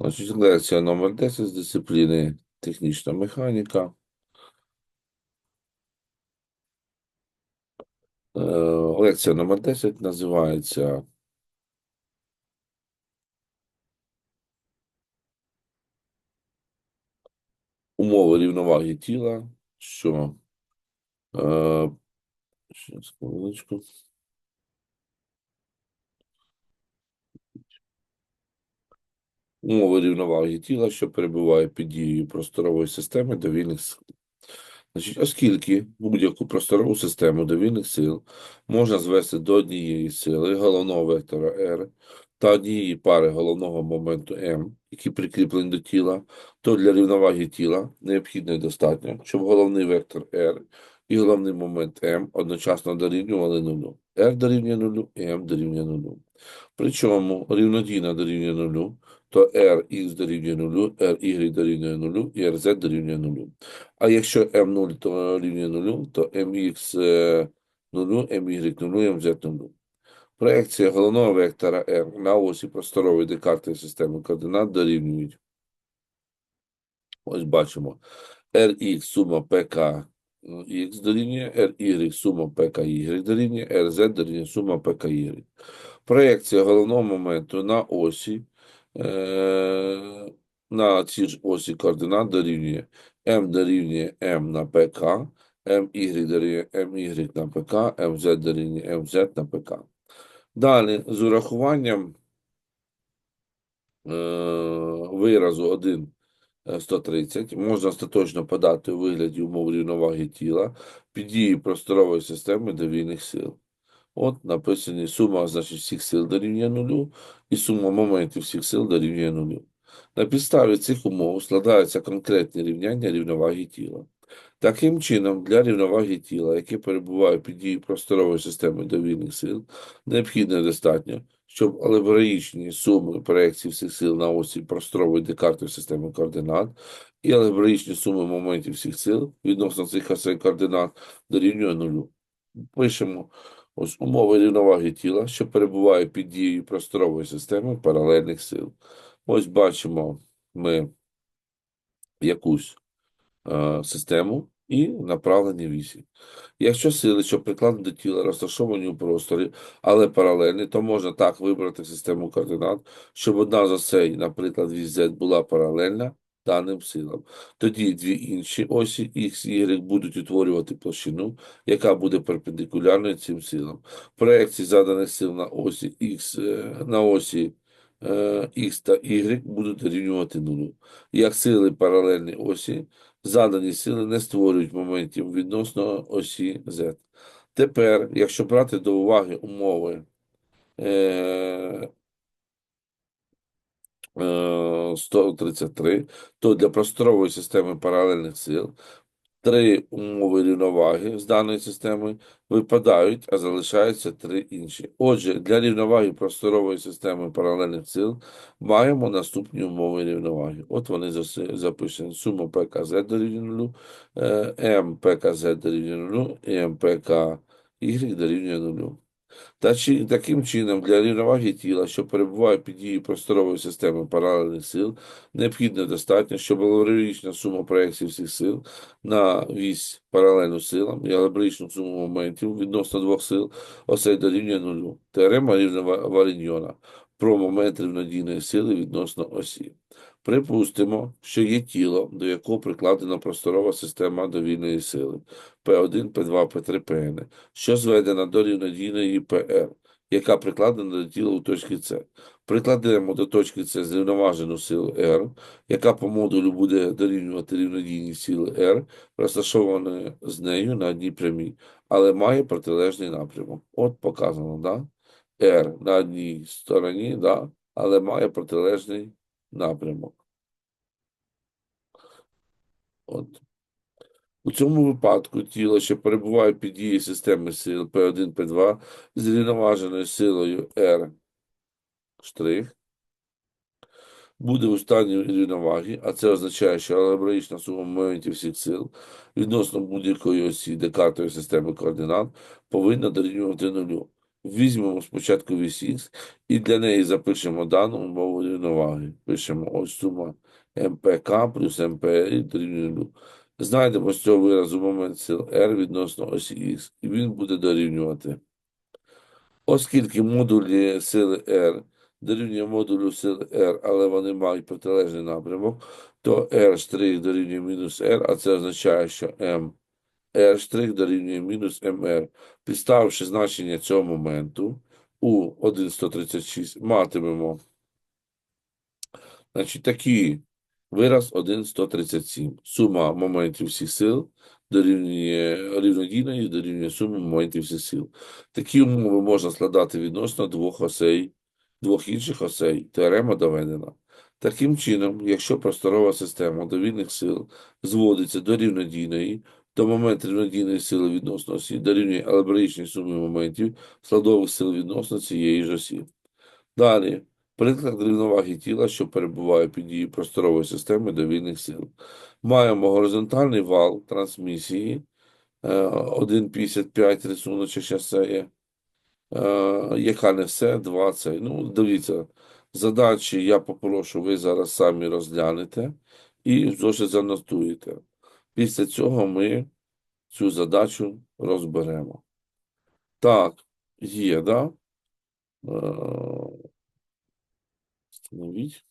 Значить, лекція номер 10 з дисципліни технічна механіка. Е, Лекція номер 10 називається Умови рівноваги тіла, що е, Умови рівноваги тіла, що перебуває під дією просторової системи довільних сил. Значить, оскільки будь-яку просторову систему довільних сил можна звести до однієї сили головного вектора R та однієї пари головного моменту M, які прикріплені до тіла, то для рівноваги тіла необхідно і достатньо, щоб головний вектор R і головний момент M одночасно дорівнювали нулю. R дорівнює нулю M дорівнює нулю. Причому рівнодійна дорівнює нулю, то Rx дорівнює нулю, Ry дорівнює нулю і Rz дорівнює нулю. А якщо m0 то рівнює нулю, то mx е, нулю, my нулю, mz нулю. Проекція головного вектора R на осі просторової декартної системи координат дорівнюють. Ось бачимо. Rx сума pk x дорівнює, Ry сума pk y дорівнює, Rz дорівнює сума pk y. Проекція головного моменту на осі е, на цій ж осі координат дорівнює m дорівнює m на pk, my дорівнює my на pk, mz дорівнює mz на pk. Далі, з урахуванням е, виразу 1 е, 130 можна остаточно подати у вигляді умов рівноваги тіла під дії просторової системи довільних сил. От написані сума, значить, всіх сил дорівнює нулю, і сума моментів всіх сил дорівнює нулю. На підставі цих умов складаються конкретні рівняння рівноваги тіла. Таким чином, для рівноваги тіла, яке перебуває під дією просторової системи довільних сил, необхідно достатньо, щоб алгебраїчні суми проекцій всіх сил на осі просторової декартної системи координат і алгебраїчні суми моментів всіх сил відносно цих осей координат дорівнює нулю. Пишемо ось умови рівноваги тіла, що перебуває під дією просторової системи паралельних сил. Ось бачимо ми якусь систему і направлені вісі. Якщо сили, що прикладені до тіла, розташовані у просторі, але паралельні, то можна так вибрати систему координат, щоб одна з осей, наприклад, вісь Z, була паралельна даним силам. Тоді дві інші осі X і Y будуть утворювати площину, яка буде перпендикулярною цим силам. Проекції заданих сил на осі X, е, на осі е, X та Y будуть дорівнювати нулю. Як сили паралельні осі, задані сили не створюють моментів відносно осі Z. Тепер, якщо брати до уваги умови е, е, 133, то для просторової системи паралельних сил три умови рівноваги з даної системи випадають, а залишаються три інші. Отже, для рівноваги просторової системи паралельних сил маємо наступні умови рівноваги. От вони записані. Сума ПКЗ дорівнює нулю, МПКЗ дорівнює нулю, і МПК ПК Y дорівнює нулю. Та чи таким чином для рівноваги тіла, що перебуває під дією просторової системи паралельних сил, необхідно достатньо, щоб алгебраїчна сума проекцій всіх сил на вісь паралельну силам і алгебраїчну суму моментів відносно двох сил осей дорівнює нулю. Теорема Рівнова-Варіньйона про момент рівнодійної сили відносно осі. Припустимо, що є тіло, до якого прикладена просторова система довільної сили P1, P2, P3, Pn, що зведена до рівнодійної PR, яка прикладена до тіла у точці С. Прикладемо до точки С зрівноважену силу R, яка по модулю буде дорівнювати рівнодійній сили R, розташованої з нею на одній прямій, але має протилежний напрямок. От показано, да? R на одній стороні, да? але має протилежний напрямок. От. У цьому випадку тіло, що перебуває під дією системи сил P1, P2 з рівноваженою силою R буде у стані рівноваги, а це означає, що алгебраїчна сума моментів всіх сил відносно будь-якої осі декартової системи координат повинна дорівнювати нулю. Візьмемо спочатку вісь х і для неї запишемо дану умову рівноваги. Пишемо ось сума МПК плюс МПР дорівнює 0. Знайдемо з цього виразу момент сил R відносно осі Х, і він буде дорівнювати. Оскільки модулі сили R дорівнює модулю сили R, але вони мають протилежний напрямок, то R' дорівнює мінус R, а це означає, що M R' дорівнює мінус MR. Підставивши значення цього моменту у 1,136, матимемо значить, такий вираз 1,137. Сума моментів всіх сил дорівнює рівнодійної дорівнює суми моментів всіх сил. Такі умови можна складати відносно двох осей, двох інших осей. Теорема доведена. Таким чином, якщо просторова система довільних сил зводиться до рівнодійної, то момент рівнодійної сили відносно осі дорівнює алгебраїчній сумі моментів складових сил відносно цієї ж осі. Далі, приклад рівноваги тіла, що перебуває під дією просторової системи довільних сил. Маємо горизонтальний вал трансмісії е, 1,55 рисуночок зараз це є, е, яка несе 20. Ну, дивіться, задачі я попрошу, ви зараз самі розглянете і зошит занотуєте. Після цього ми цю задачу розберемо. Так, є, да? Е, Встановіть.